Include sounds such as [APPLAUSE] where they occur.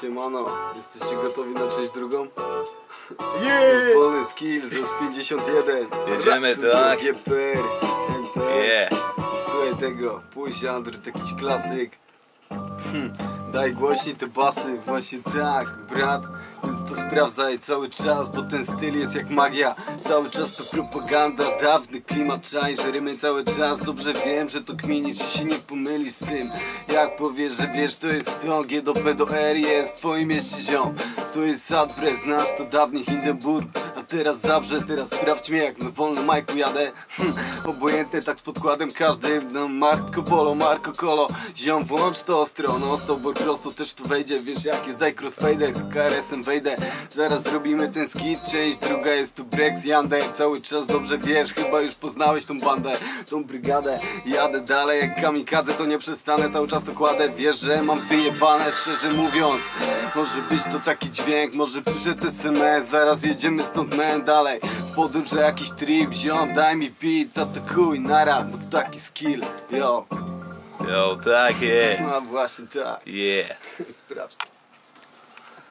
Siemano, jesteście gotowi na część drugą? Yeah! Wolny skill z 51 Jedziemy, tak. GPR, NPR Yeah. Słuchaj tego, pójść Andrew, to jakiś klasyk hm, Daj głośniej te basy, właśnie tak, brat to sprawdzaj cały czas, bo ten styl jest jak magia. Cały czas to propaganda, dawny klimat czaj Że rymy cały czas, dobrze wiem, że to kmini Czy się nie pomylisz z tym, jak powiesz, że wiesz To jest to, G do P do R jest w twoim mieście ziom. To jest Sadbre, znasz to dawniej Hindenburg teraz Zabrze, teraz sprawdź mnie jak na wolnym majku jadę. Hm, Obojętne tak z podkładem każdym No Marco Polo, Marco Colo Ziom włącz to ostro, no stop prosto też tu wejdzie. Wiesz jak jest, daj crossfade, KRS-em wejdę. Zaraz zrobimy ten skit, część druga jest tu Brex, Yander Cały czas dobrze wiesz, chyba już poznałeś tą bandę Tą brygadę, jadę dalej jak kamikadze To nie przestanę, cały czas to kładę. Wiesz, że mam wyjebane, szczerze mówiąc. Może być to taki dźwięk, może przyszedł SMS Zaraz jedziemy stąd man dalej W podróż, że jakiś trip, ziom, daj mi beat A to chuj, nara, bo to taki skill, yo Yo, tak jest. No właśnie tak, Yeah. [LAUGHS] sprawdź to